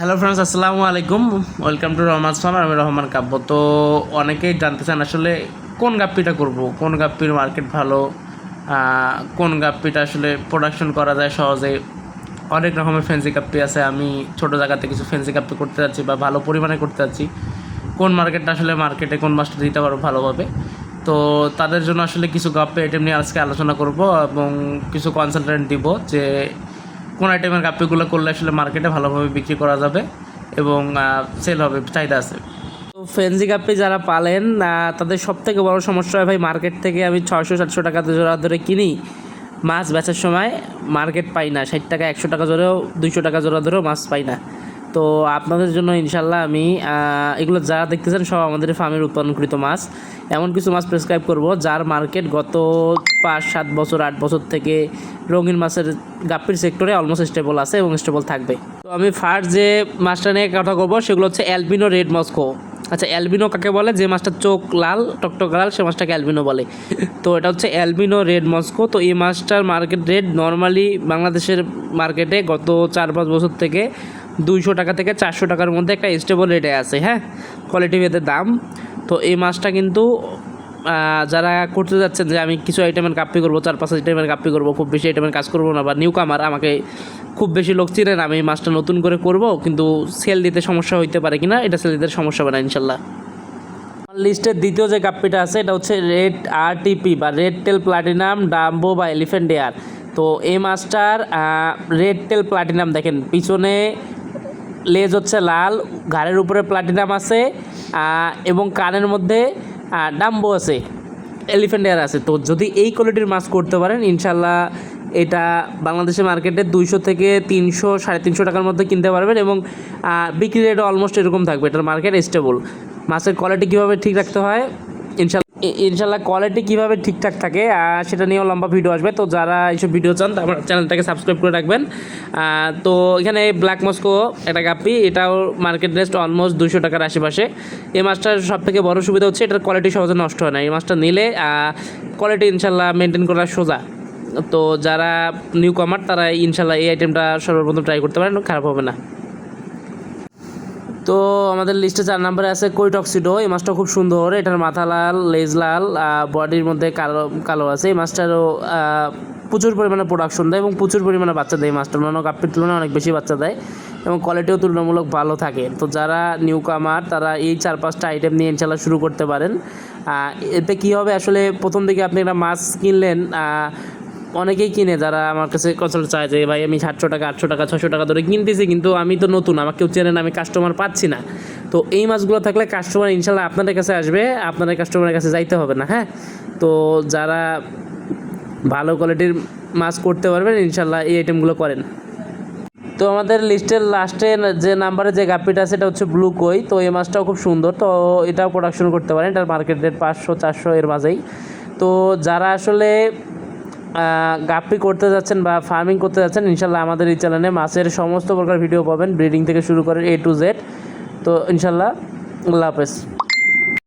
Hello friends আসসালামু আলাইকুম। Welcome to Rahman farm আমি রহমান কাব্য। তো অনেকেই জানতে চান আসলে কোন গাপ্পিটা করব, কোন গাপ্পির মার্কেট ভালো কোন গাপ্পিটা আসলে প্রোডাকশন করা যায় সহজে। অনেক রকমের ফেন্সি কাপ্পি আছে, আমি ছোটো জায়গাতে কিছু ফেন্সি কাপ্পি করতে যাচ্ছি বা ভালো পরিমাণে করতে যাচ্ছি। কোন মার্কেটটা আসলে মার্কেটে কোন মাছটা দিতে পারব ভালোভাবে। তো তাদের জন্য আসলে কিছু গাপ্পি আইটেম নিয়ে আজকে আলোচনা করব এবং কিছু কনসালটেন্ট দিব যে কোন আইটেমের কাপিগুলো করলে আসলে মার্কেটে ভালোভাবে বিক্রি করা যাবে এবং সেল হবে, চাহিদা আছে। তো ফেন্সি কাপি যারা পালেন তাদের সব থেকে বড় সমস্যা হয় ভাই মার্কেট থেকে আমি ছয়শো, সাতশো টাকা জোড়া ধরে কিনি, মাছ বেচার সময় মার্কেট পাই না। ষাট টাকা, একশো টাকা জোরেও দুইশো টাকা জোড়া ধরেও মাছ পাই না। তো আপনাদের জন্য ইনশাল্লাহ আমি এগুলো যা দেখতেছেন সব আমাদের ফার্মের উৎপাদনকৃত মাছ। এমন কিছু মাছ প্রেসক্রাইব করব যার মার্কেট গত পাঁচ, সাত বছর, আট বছর থেকে রঙিন মাছের গাপ্পির সেক্টরে অলমোস্ট স্টেবল আছে এবং স্টেবল থাকবে। তো আমি ফার্স্ট যে মাছটা নিয়ে কথা বলব সেগুলো হচ্ছে অ্যালবিনো রেড মস্কো আচ্ছা অ্যালবিনো কাকে বলে? যে মাছটার চোখ লাল, টকটক লাল, সে মাছটাকে অ্যালবিনো বলে। তো এটা হচ্ছে অ্যালবিনো রেড মস্কো তো এই মাছটার মার্কেট রেট নর্মালি বাংলাদেশের মার্কেটে গত চার, পাঁচ বছর থেকে দুইশো টাকা থেকে চারশো টাকার মধ্যে একটা স্টেবল রেটে আছে হ্যাঁ? কোয়ালিটি ভেদে দাম। তো এই মাছটা কিন্তু যারা করতে যাচ্ছেন যে আমি কিছু আইটেমের কাপ্পি করব, চার পাঁচ আইটেমের কাপ্পি করব, খুব বেশি আইটেমের কাজ করব না বা নিউ কামার আমাকে খুব বেশি লোক চিনেন, আমি এই মাছটা নতুন করে করব, কিন্তু সেল দিতে সমস্যা হইতে পারে কিনা, এটা সেল দিতে সমস্যা হবে না, ইনশাল্লাহ। আমার লিস্টের দ্বিতীয় যে কাপ্পিটা আছে, এটা হচ্ছে রেড আরটিপি বা রেড টেল প্লাটিনাম ডাম্বো বা এলিফেন্ট এয়ার তো এই মাছটার রেড টেল প্লাটিনাম দেখেন, পিছনে লেজ হচ্ছে লাল, ঘাড়ের উপরে প্লাটিনাম আছে এবং কানের মধ্যে ডাম্বো আছে এলিফেন্ট এয়ার আছে। তো যদি এই কোয়ালিটির মাছ করতে পারেন ইনশাল্লাহ এটা বাংলাদেশের মার্কেটে দুইশো থেকে তিনশো, সাড়ে তিনশো টাকার মধ্যে কিনতে পারবেন এবং বিক্রি রেটও অলমোস্ট এরকম থাকবে। এটার মার্কেট স্টেবল মাছের কোয়ালিটি কীভাবে ঠিক রাখতে হয় ইনশাল্লাহ ইনশাল্লাহ কোয়ালিটি কীভাবে ঠিকঠাক থাকে সেটা নিয়েও লম্বা ভিডিও আসবে। তো যারা এইসব ভিডিও চান আমার চ্যানেলটাকে সাবস্ক্রাইব করে রাখবেন। তো এখানে ব্ল্যাক মস্কো একটা গাপ্পি, এটাও মার্কেট রেস্ট অলমোস্ট দুশো টাকার আশেপাশে। এই মাছটার সব থেকে বড় সুবিধা হচ্ছে, এটার কোয়ালিটি সহজে নষ্ট হয় না। এই মাছটা নিলে কোয়ালিটি ইনশাল্লাহ মেনটেন করা সোজা। তো যারা নিউ কমার তারা ইনশাল্লাহ এই আইটেমটা সর্বপ্রথম ট্রাই করতে পারেন, খারাপ হবে না। তো আমাদের লিস্টে চার নম্বরে আছে কৈটক্সিডো এই মাছটা খুব সুন্দর। এটার মাথা লাল লেজ লাল বডির মধ্যে কালো কালো আছে। এই মাছটারও প্রচুর পরিমাণে প্রোডাকশন দেয় এবং প্রচুর পরিমাণে বাচ্চা দেয় মাছটা। অন্যান্য কাপ্পির তুলনায় অনেক বেশি বাচ্চা দেয় এবং কোয়ালিটিও তুলনামূলক ভালো থাকে। তো যারা নিউ কামার তারা এই চার পাঁচটা আইটেম নিয়ে ইনশাল্লাহ শুরু করতে পারেন। এতে কী হবে? আসলে প্রথম দিকে আপনি একটা মাছ কিনলেন অনেকেই কিনে, যারা আমার কাছে কনসাল্ট চায় যে, ভাই, আমি সাতশো টাকা, আটশো টাকা ছশো টাকা ধরে কিনতেছি, কিন্তু আমি তো নতুন, আমাকে কেউ চেনেন আমি কাস্টমার পাচ্ছি না। তো এই মাছগুলো থাকলে কাস্টমার ইনশাল্লাহ আপনাদের কাছে আসবে, আপনাদের কাস্টমারের কাছে যাইতে হবে না হ্যাঁ? তো যারা ভালো কোয়ালিটির মাছ করতে পারবেন, ইনশাল্লাহ এই আইটেমগুলো করেন। তো আমাদের লিস্টের লাস্টে যে নাম্বারে যে গাপ্পিটা আছে, এটা হচ্ছে ব্লু কই তো এই মাছটাও খুব সুন্দর, তো এটাও প্রোডাকশন করতে পারেন, এটার মার্কেট রেট পাঁচশো, চারশো এর মাঝেই। তো যারা আসলে গাপ্পি করতে যাচ্ছেন বা ফার্মিং করতে যাচ্ছেন, ইনশাল্লাহ আমাদের এই চ্যানেলে মাছের সমস্ত প্রকার ভিডিও পাবেন। ব্রিডিং থেকে শুরু করে এ টু জেড তো ইনশাল্লাহ, আল্লাহ হাফেজ।